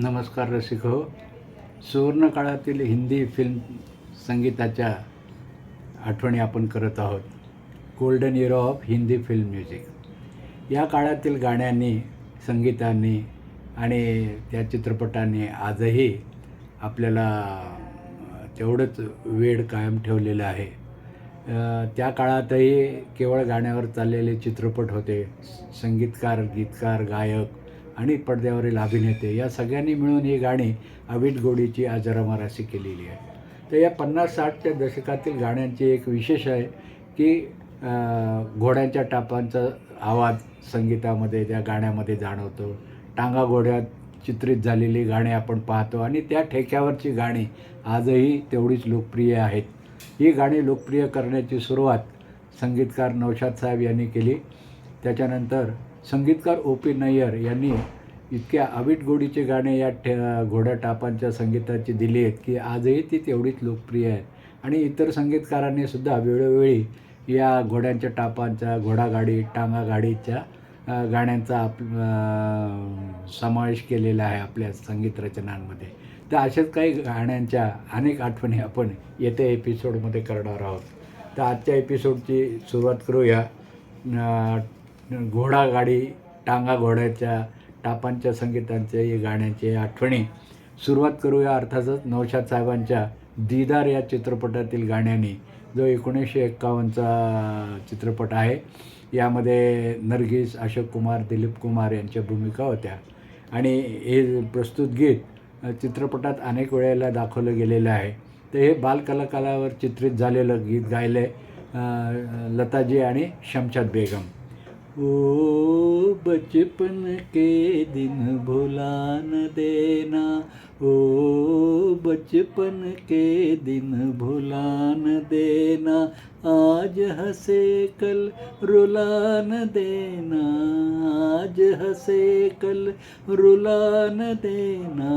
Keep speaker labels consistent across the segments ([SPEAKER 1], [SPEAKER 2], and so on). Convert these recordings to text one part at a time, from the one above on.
[SPEAKER 1] नमस्कार रसिक हो सुवर्णकाळातील हिंदी फिल्म संगीताच्या आठवणी आपण करत आहोत. Golden era of Hindi film music या काळातील गाण्यांनी संगीतांनी आणि त्या चित्रपटांनी आजही आपल्याला तेवढंच वेळ कायम ठेवलेलं आहे. त्या काळातही केवळ गाण्यावर चाललेले चित्रपट होते. संगीतकार गीतकार गायक आणि पडद्यावरील अभिनेते या सगळ्यांनी मिळून ही गाणी अविट गोडीची आजरामाराशी केलेली आहे तर या पन्नास साठच्या दशकातील गाण्यांची एक विशेष आहे की घोड्यांच्या टापांचा आवाज संगीतामध्ये त्या गाण्यामध्ये जाणवतो. टांगा घोड्यात चित्रित झालेली गाणी आपण पाहतो आणि त्या ठेक्यावरची गाणी आजही तेवढीच लोकप्रिय आहेत. ही गाणी लोकप्रिय करण्याची सुरुवात संगीतकार नौशाद साहेब यांनी केली. त्याच्यानंतर संगीतकार ओ पी नय्यर यांनी इतक्या अवीट गोडीचे गाणे या ठे घोड्या टापांच्या संगीताची दिली आहेत की आजही ती तेवढीच लोकप्रिय आहे आणि इतर संगीतकारांनी सुद्धा वेळोवेळी या घोड्यांच्या टापांच्या घोडागाडी टांगा गाडीच्या गाण्यांचा आप समावेश केलेला आहे आपल्या संगीत रचनांमध्ये. तर अशाच काही गाण्यांच्या अनेक आठवणी आपण येत्या एपिसोडमध्ये करणार आहोत. तर आजच्या एपिसोडची सुरुवात करूया. घोडागाडी टांगा घोड्याच्या टापांच्या संगीतांचे या गाण्याचे आठवणी. सुरुवात करूया अर्थातच नौशाद साहेबांच्या दीदार या चित्रपटातील गाण्याने जो एकोणीसशे एक्कावन्नचा चित्रपट आहे. यामध्ये नरगिस अशोक कुमार दिलीप कुमार यांच्या भूमिका होत्या. आणि हे प्रस्तुत गीत चित्रपटात अनेक वेळेला दाखवलं गेलेलं आहे. तर हे बालकलाकारावर चित्रित झालेलं गीत गायलं लताजी आणि शमशाद बेगम. ओ बचपन के दिन भुला न देना। ओ बचपन के दिन भुला न देना। आज हंसे कल रुला न देना। आज हंसे कल रुला न देना।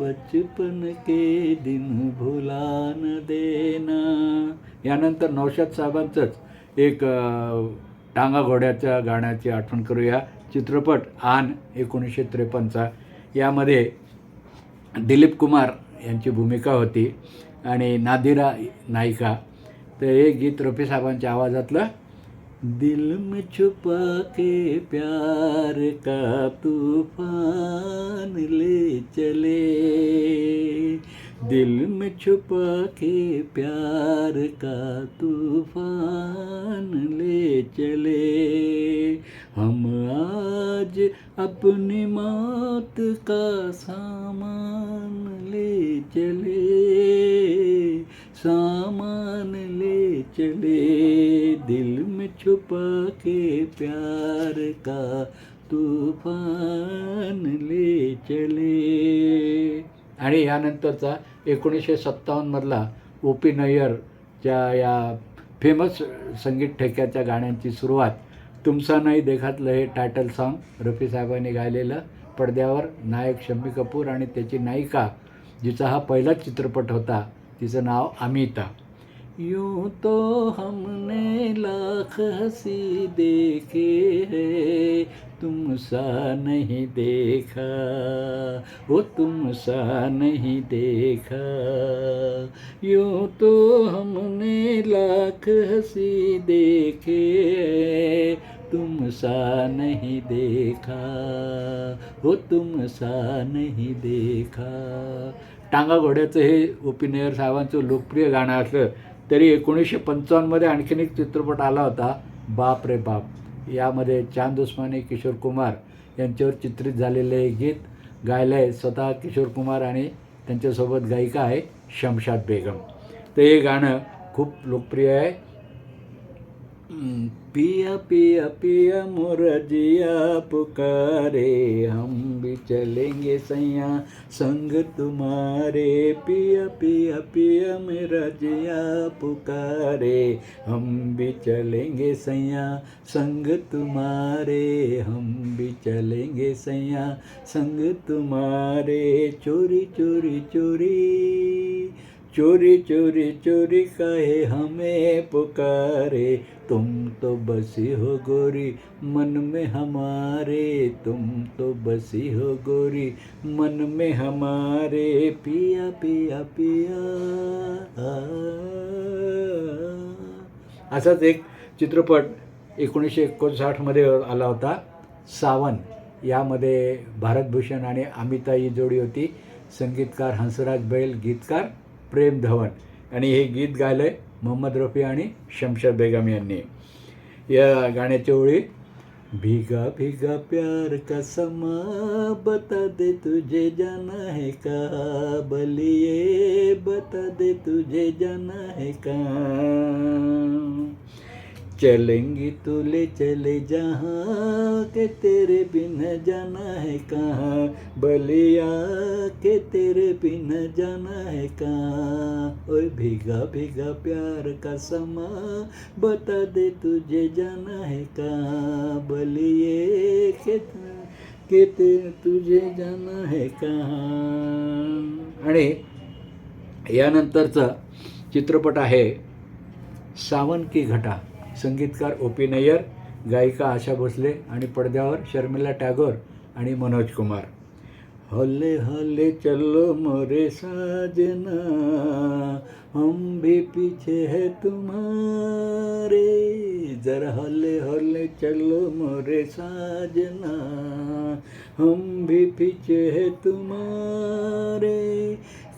[SPEAKER 1] बचपन के दिन भुला न देना। यानंतर नौशाद साहेबांचंच एक डांगा टांगा घोड्याच्या गाण्याची आठवण करूया. चित्रपट आन एकोणीसशे त्रेपन्नचा. यामध्ये दिलीप कुमार यांची भूमिका होती आणि नादिरा नायिका. तर हे गीत रफी साहेबांच्या आवाजातलं दिल में छुपा के प्यार का तूफान ले चले दिल में छुपा के प्यार का तूफान ले चले। हम आज अपनी मौत का सामान ले चले। सामान ले चले। दिल में छुपा के प्यार का तूफान ले चले। आणि यानंतरचा एकोणीसशे सत्तावन्नमधला ओ पी नय्यरच्या या फेमस संगीत ठेक्याच्या गाण्यांची सुरुवात तुमचा नाही देखातलं हे टायटल सॉन्ग रफी साहेबांनी गायलेलं पडद्यावर नायक शम्मी कपूर आणि त्याची नायिका जिचा हा पहिलाच चित्रपट होता तिचं नाव अमिता. यूं तो हमने लाख हसी देखे है तुम सा नहीं देखा वो तुम सा नहीं देखा। यूँ तो हमने लाख हंसी देखे तुम सा नहीं देखा हो तुम सा नहीं देखा। टांगा घोड्याचं हे ओपिनियर साहेबांचं लोकप्रिय गाणं असलं तरी एकोणीसशे पंचावन्नमध्ये आणखीन एक चित्रपट आला होता बाप रे बाप. यामध्ये चांद उस्मानी किशोर कुमार यांच्यावर चित्रित झालेलं हे गीत गायलं आहे स्वतः किशोर कुमार आणि त्यांच्यासोबत गायिका आहे शमशाद बेगम. तर हे गाणं खूप लोकप्रिय आहे. पिया पिया पिया मुरजिया पुकारे हम भी चलेंगे सैया संग तुम्हारे। पिया पिया पिया मेरा जिया पुकारे हम भी चलेंगे सैया संग तुम्हारे। हम भी चलेंगे सैया संग तुम्हारे। चोरी चोरी चोरी। चोरी चोरी चोरी कहे हमें पुकारे। तुम तो बसी हो गोरी मन में हमारे। तुम तो बसी हो गोरी मन में हमारे। पिया पिया पिया। असाच एक चित्रपट एकोणीसशे एकोणसाठमध्ये आला होता सावन. यामध्ये भारतभूषण आणि अमिताई जोडी होती. संगीतकार हंसराज बैल गीतकार प्रेम धवन आणि हे गीत गायलं आहे मोहम्मद रफी आणि शमशद बेगम यांनी. या गाण्याच्या ओळी भिगा भिगा प्यार का समा बता दे तुझे जाना है का बलिए बता दे तुझे जाना है का. चलेंगी तो ले चले जहाँ के तेरे बिन जाना है कहाँ? बलिया के तेरे बिन जाना है कहाँ? ओए भीगा भीगा प्यार का समा बता दे तुझे जाना है कहाँ? बलिए के के ते तुझे जाना है कहाँ? आणि यानंतरचा चित्रपट आहे सावन की घटा. संगीतकार ओ पी नय्यर गायिका आशा भोसले आणि पडद्यावर शर्मिला टॅगोर आणि मनोज कुमार. हल्ले हल्ले चलो मोरे साजना हम भी पीछे है तुम्हारे। जरा हल्ले हल्ले चलो मोरे साजना हम भी पीछे है तुम्हारे।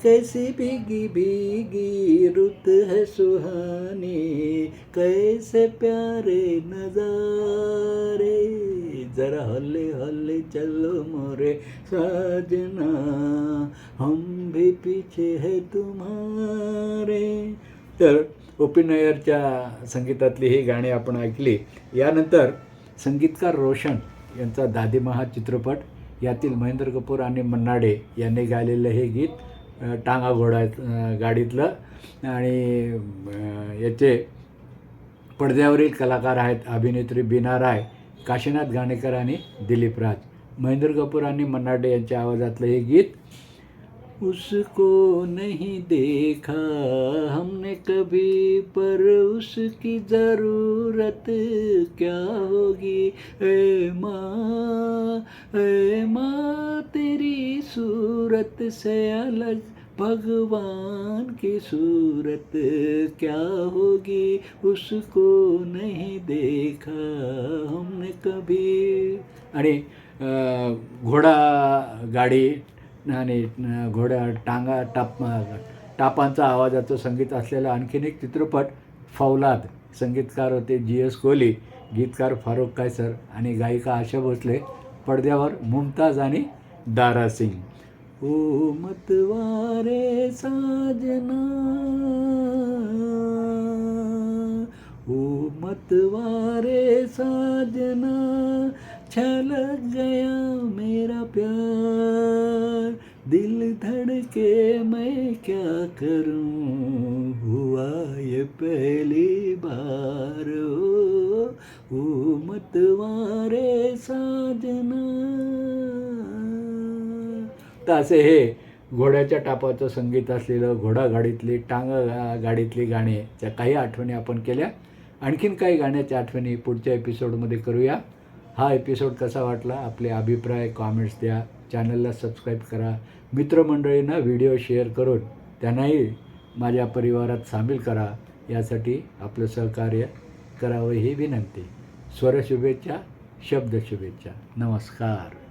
[SPEAKER 1] कैसी भीगी भीगी रुत है सुहानी कैसे प्यारे नजारे। जरा हल्ले हल्ले चलो मोरे साजना हम भी पीछे है तुम्हारे। तर ओपी नयरच्या संगीतातली ही गाणी आपण ऐकली. यानंतर संगीतकार रोशन यांचा दादिमा हा चित्रपट यातील महेंद्र कपूर आणि मन्नाडे यांनी गायलेलं हे गीत टांगा घोडा गाडीतलं. आणि याचे पडद्यावरील कलाकार आहेत अभिनेत्री बीना राय काशीनाथ घाणेकर आणि दिलीप राज. महेंद्र कपूर आणि मन्नाडे यांच्या आवाजातलं हे गीत उसको नहीं देखा। हमने कभी, पर उसकी ज़रूरत क्या होगी? ए माँ ए माँ, तेरी सूरत से अलग भगवान की सूरत क्या होगी? उसको नहीं देखा। हमने कभी अरे घोडा गाडी आणि घोड्या टांगा टाप टापांचा आवाजाचं संगीत असलेला आणखीन एक चित्रपट फौलाद. संगीतकार होते जी एस कोहली गीतकार फारुख कायसर आणि गायिका आशा भोसले पडद्यावर मुमताज आणि दारा सिंग. ओ मतवारे साजना ओ मतवारे साजना छलक गया मेरा प्यार. दिल धड़के मैं क्या करूं? हुआ ये पहली बार ओ, मतवारे साजना। तर असे हे घोड्याच्या टापाचं संगीत असलेलं घोडागाडीतली टांग गा- गाडीतली गाणी त्या काही आठवणी आपण केल्या आणखीन काही गाण्याच्या आठवणी पुढच्या एपिसोडमध्ये करूया. हा एपिसोड कसा वाटला? आपले अभिप्राय कॉमेंट्स द्या. चॅनलला सबस्क्राईब करा. मित्रमंडळींना व्हिडिओ शेअर करून त्यांनाही माझ्या परिवारात सामील करा. यासाठी आपलं सहकार्य करावं ही विनंती. स्वरशुभेच्छा शब्द शुभेच्छा नमस्कार.